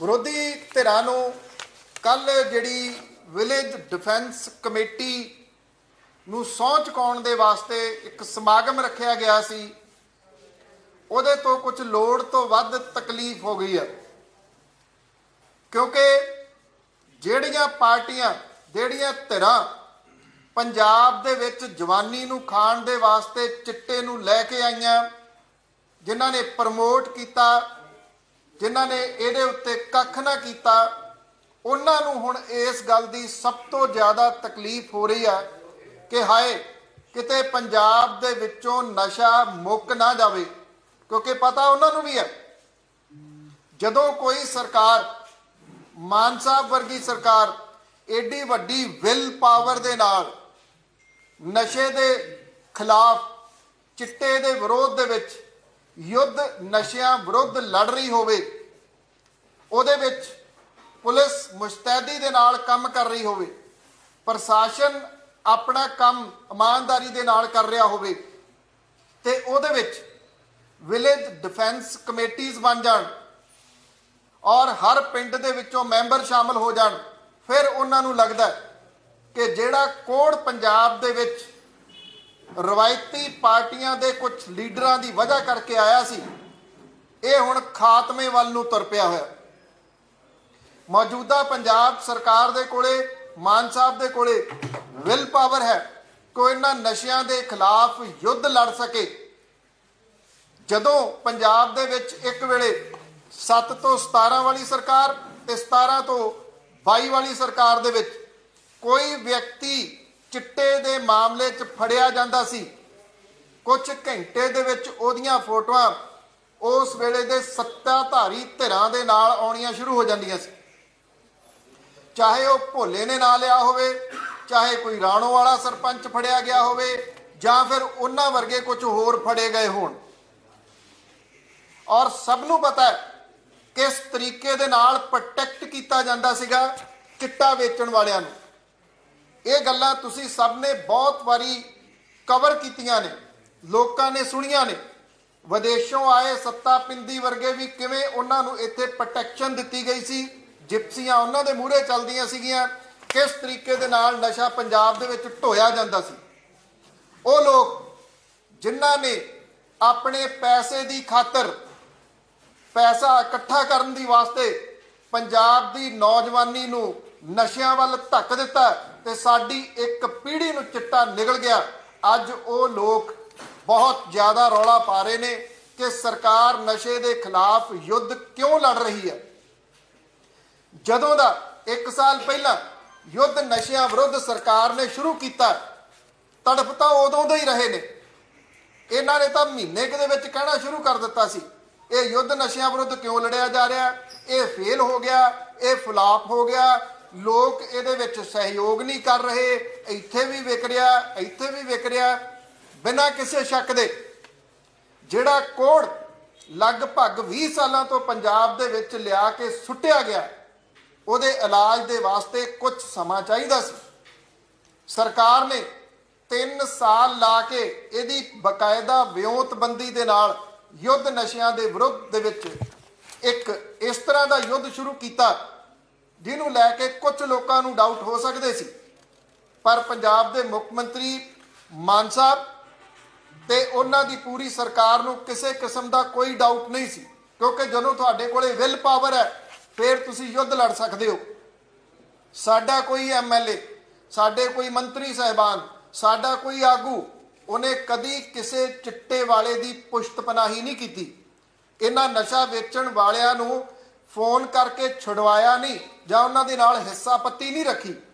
ਵਿਰੋਧੀ ਧਿਰਾਂ ਨੂੰ ਕੱਲ ਜਿਹੜੀ ਵਿਲੇਜ ਡਿਫੈਂਸ ਕਮੇਟੀ ਨੂੰ ਸਹੁੰ ਚੁਕਾਉਣ ਦੇ ਵਾਸਤੇ ਇੱਕ ਸਮਾਗਮ ਰੱਖਿਆ ਗਿਆ ਸੀ, ਉਹਦੇ ਤੋਂ ਕੁਝ ਲੋੜ ਤੋਂ ਵੱਧ ਤਕਲੀਫ ਹੋ ਗਈ ਹੈ ਕਿਉਂਕਿ ਜਿਹੜੀਆਂ ਪਾਰਟੀਆਂ, ਜਿਹੜੀਆਂ ਧਿਰਾਂ ਪੰਜਾਬ ਦੇ ਵਿੱਚ ਜਵਾਨੀ ਨੂੰ ਖਾਣ ਦੇ ਵਾਸਤੇ ਚਿੱਟੇ ਨੂੰ ਲੈ ਕੇ ਆਈਆਂ, ਜਿਨ੍ਹਾਂ ਨੇ ਪ੍ਰਮੋਟ ਕੀਤਾ ਜਿਨ੍ਹਾਂ ਨੇ ਇਹਦੇ ਉੱਤੇ ਕੱਖ ਨਾ ਕੀਤਾ, ਉਹਨਾਂ ਨੂੰ ਹੁਣ ਇਸ ਗੱਲ ਦੀ ਸਭ ਤੋਂ ਜ਼ਿਆਦਾ ਤਕਲੀਫ ਹੋ ਰਹੀ ਹੈ ਕਿ ਹਾਏ, ਕਿਤੇ ਪੰਜਾਬ ਦੇ ਵਿੱਚੋਂ ਨਸ਼ਾ ਮੁੱਕ ਨਾ ਜਾਵੇ, ਕਿਉਂਕਿ ਪਤਾ ਉਹਨਾਂ ਨੂੰ ਵੀ ਹੈ। ਜਦੋਂ ਕੋਈ ਸਰਕਾਰ, ਮਾਨ ਸਾਹਿਬ ਵਰਗੀ ਸਰਕਾਰ ਏਡੀ ਵੱਡੀ ਵਿਲ ਪਾਵਰ ਦੇ ਨਾਲ ਨਸ਼ੇ ਦੇ ਖਿਲਾਫ, ਚਿੱਟੇ ਦੇ ਵਿਰੋਧ ਦੇ ਵਿੱਚ ਯੁੱਧ, ਨਸ਼ਿਆਂ ਵਿਰੁੱਧ ਲੜ ਰਹੀ ਹੋਵੇ ਉਹਦੇ ਵਿੱਚ ਪੁਲਿਸ ਮੁਸਤੈਦੀ ਦੇ ਨਾਲ ਕੰਮ ਕਰ ਰਹੀ ਹੋਵੇ, ਪ੍ਰਸ਼ਾਸਨ ਆਪਣਾ ਕੰਮ ਇਮਾਨਦਾਰੀ ਦੇ ਨਾਲ ਕਰ ਰਿਹਾ ਹੋਵੇ, ਤੇ ਉਹਦੇ ਵਿੱਚ ਵਿਲੇਜ ਡਿਫੈਂਸ ਕਮੇਟੀਆਂ ਬਣ ਜਾਣ ਔਰ ਹਰ ਪਿੰਡ ਦੇ ਵਿੱਚੋਂ ਮੈਂਬਰ ਸ਼ਾਮਲ ਹੋ ਜਾਣ। ਫਿਰ ਉਹਨਾਂ ਨੂੰ ਲੱਗਦਾ ਕਿ ਜਿਹੜਾ ਕੋੜ ਪੰਜਾਬ ਦੇ ਵਿੱਚ ਰਵਾਇਤੀ ਪਾਰਟੀਆਂ ਦੇ ਕੁਝ ਲੀਡਰਾਂ ਦੀ ਵਜ੍ਹਾ ਕਰਕੇ ਆਇਆ ਸੀ, ਇਹ ਹੁਣ ਖਾਤਮੇ ਵੱਲ ਨੂੰ ਤੁਰ ਪਿਆ ਹੋਇਆ। ਮੌਜੂਦਾ ਪੰਜਾਬ ਸਰਕਾਰ ਦੇ ਕੋਲੇ, ਮਾਨ ਸਾਹਿਬ ਦੇ ਕੋਲੇ ਵਿਲ ਪਾਵਰ ਹੈ। ਕੋਈ ਇਹਨਾਂ ਨਸ਼ਿਆਂ ਦੇ ਖਿਲਾਫ ਯੁੱਧ ਲੜ ਸਕੇ। ਜਦੋਂ ਪੰਜਾਬ ਦੇ ਵਿੱਚ ਇੱਕ ਵੇਲੇ 7 ਤੋਂ 17 ਵਾਲੀ ਸਰਕਾਰ ਤੇ 17 ਤੋਂ 22 ਵਾਲੀ ਸਰਕਾਰ ਦੇ ਵਿੱਚ ਕੋਈ ਵਿਅਕਤੀ ਚਿੱਟੇ ਦੇ ਮਾਮਲੇ 'ਚ ਫੜਿਆ ਜਾਂਦਾ ਸੀ ਕੁਝ ਘੰਟੇ ਦੇ ਵਿੱਚ ਉਹਦੀਆਂ ਫੋਟੋਆਂ ਉਸ ਵੇਲੇ ਦੇ ਸੱਤਾਧਾਰੀ ਧਿਰਾਂ ਦੇ ਨਾਲ ਆਉਣੀਆਂ ਸ਼ੁਰੂ ਹੋ ਜਾਂਦੀਆਂ ਸੀ। ਚਾਹੇ ਉਹ ਭੋਲੇ ਨੇ ਨਾਂ ਲਿਆ ਹੋਵੇ, ਚਾਹੇ ਕੋਈ ਰਾਣੋ ਵਾਲਾ ਸਰਪੰਚ ਫੜਿਆ ਗਿਆ ਹੋਵੇ, ਜਾਂ ਫਿਰ ਉਹਨਾਂ ਵਰਗੇ ਕੁਝ ਹੋਰ ਫੜੇ ਗਏ ਹੋਣ। ਔਰ ਸਭ ਨੂੰ ਪਤਾ ਹੈ ਕਿਸ ਤਰੀਕੇ ਦੇ ਨਾਲ ਪ੍ਰੋਟੈਕਟ ਕੀਤਾ ਜਾਂਦਾ ਸੀਗਾ ਚਿੱਟਾ ਵੇਚਣ ਵਾਲਿਆਂ ਨੂੰ। ਇਹ ਗੱਲਾਂ ਤੁਸੀਂ ਸਭ ਨੇ ਬਹੁਤ ਵਾਰੀ ਕਵਰ ਕੀਤੀਆਂ ਨੇ, ਲੋਕਾਂ ਨੇ ਸੁਣੀਆਂ ਨੇ। ਵਿਦੇਸ਼ੋਂ ਆਏ ਸੱਤਾ ਪਿੰਦੀ ਵਰਗੇ ਵੀ ਕਿਵੇਂ ਉਹਨਾਂ ਨੂੰ ਇੱਥੇ ਪ੍ਰੋਟੈਕਸ਼ਨ ਦਿੱਤੀ ਗਈ ਸੀ ਜਿਪਸੀਆਂ ਉਹਨਾਂ ਦੇ ਮੂਹਰੇ ਚੱਲਦੀਆਂ ਸੀਗੀਆਂ, ਕਿਸ ਤਰੀਕੇ ਦੇ ਨਾਲ ਨਸ਼ਾ ਪੰਜਾਬ ਦੇ ਵਿੱਚ ਢੋਇਆ ਜਾਂਦਾ ਸੀ। ਉਹ ਲੋਕ ਜਿਨ੍ਹਾਂ ਨੇ ਆਪਣੇ ਪੈਸੇ ਦੀ ਖਾਤਰ ਪੈਸਾ ਇਕੱਠਾ ਕਰਨ ਦੀ ਵਾਸਤੇ ਪੰਜਾਬ ਦੀ ਨੌਜਵਾਨੀ ਨੂੰ ਨਸ਼ਿਆਂ ਵੱਲ ਧੱਕ ਦਿੱਤਾ ਤੇ ਸਾਡੀ ਇੱਕ ਪੀੜ੍ਹੀ ਨੂੰ ਚਿੱਟਾ ਨਿਕਲ ਗਿਆ, ਅੱਜ ਉਹ ਲੋਕ ਬਹੁਤ ਜ਼ਿਆਦਾ ਰੌਲਾ ਪਾ ਰਹੇ ਨੇ ਕਿ ਸਰਕਾਰ ਨਸ਼ੇ ਦੇ ਖਿਲਾਫ ਯੁੱਧ ਕਿਉਂ ਲੜ ਰਹੀ ਹੈ। ਜਦੋਂ ਦਾ 1 ਸਾਲ ਪਹਿਲਾਂ ਯੁੱਧ ਨਸ਼ਿਆਂ ਵਿਰੁੱਧ ਸਰਕਾਰ ਨੇ ਸ਼ੁਰੂ ਕੀਤਾ, ਤੜਫ ਤਾਂ ਉਦੋਂ ਦੇ ਹੀ ਰਹੇ ਨੇ। ਇਹਨਾਂ ਨੇ ਤਾਂ ਮਹੀਨੇ ਕੁ ਦੇ ਵਿੱਚ ਕਹਿਣਾ ਸ਼ੁਰੂ ਕਰ ਦਿੱਤਾ ਸੀ, ਇਹ ਯੁੱਧ ਨਸ਼ਿਆਂ ਵਿਰੁੱਧ ਕਿਉਂ ਲੜਿਆ ਜਾ ਰਿਹਾ? ਇਹ ਫੇਲ ਹੋ ਗਿਆ, ਇਹ ਫਲਾਪ ਹੋ ਗਿਆ, ਲੋਕ ਇਹਦੇ ਵਿੱਚ ਸਹਿਯੋਗ ਨਹੀਂ ਕਰ ਰਹੇ, ਇੱਥੇ ਵੀ ਵਿਕ ਰਿਹਾ, ਇੱਥੇ ਵੀ ਵਿਕ ਰਿਹਾ, ਬਿਨਾਂ ਕਿਸੇ ਸ਼ੱਕ ਦੇ। ਜਿਹੜਾ ਕੋੜ ਲਗਭਗ 20 ਸਾਲਾਂ ਤੋਂ ਪੰਜਾਬ ਦੇ ਵਿੱਚ ਲਿਆ ਕੇ ਸੁੱਟਿਆ ਗਿਆ ਉਹਦੇ ਇਲਾਜ ਦੇ ਵਾਸਤੇ ਕੁਝ ਸਮਾਂ ਚਾਹੀਦਾ ਸੀ। ਸਰਕਾਰ ਨੇ 3 ਸਾਲ ਲਾ ਕੇ ਇਹਦੀ ਬਕਾਇਦਾ ਵਿਉਂਤਬੰਦੀ ਦੇ ਨਾਲ ਯੁੱਧ ਨਸ਼ਿਆਂ ਦੇ ਵਿਰੁੱਧ ਦੇ ਵਿੱਚ ਇੱਕ ਇਸ ਤਰ੍ਹਾਂ ਦਾ ਯੁੱਧ ਸ਼ੁਰੂ ਕੀਤਾ, ਜਿਹਨੂੰ ਲੈ ਕੇ ਕੁਝ ਲੋਕਾਂ ਨੂੰ ਡਾਊਟ ਹੋ ਸਕਦੇ ਸੀ। ਪਰ ਪੰਜਾਬ ਦੇ ਮੁੱਖ ਮੰਤਰੀ ਮਾਨ ਸਾਹਿਬ ਤੇ ਉਹਨਾਂ ਦੀ ਪੂਰੀ ਸਰਕਾਰ ਨੂੰ ਕਿਸੇ ਕਿਸਮ ਦਾ ਕੋਈ ਡਾਊਟ ਨਹੀਂ ਸੀ, ਕਿਉਂਕਿ ਜਦੋਂ ਤੁਹਾਡੇ ਕੋਲੇ ਵਿਲ ਪਾਵਰ ਹੈ ਫਿਰ ਤੁਸੀਂ ਯੁੱਧ ਲੜ ਸਕਦੇ ਹੋ। ਸਾਡਾ ਕੋਈ ਐਮਐਲਏ ਸਾਡੇ ਕੋਈ ਮੰਤਰੀ ਸਹਿਬਾਨ, ਸਾਡਾ ਕੋਈ ਆਗੂ, ਉਹਨੇ ਕਦੀ ਕਿਸੇ ਚਿੱਟੇ ਵਾਲੇ ਦੀ ਪੁਸ਼ਤ ਪਨਾਹੀ ਨਹੀਂ ਕੀਤੀ। ਇਹਨਾਂ ਨਸ਼ਾ ਵੇਚਣ ਵਾਲਿਆਂ ਨੂੰ ਫੋਨ ਕਰਕੇ ਛੁਡਵਾਇਆ ਨਹੀਂ ਜਾਂ ਉਹਨਾਂ ਦੇ ਨਾਲ ਹਿੱਸਾ ਪੱਤੀ ਨਹੀਂ ਰੱਖੀ।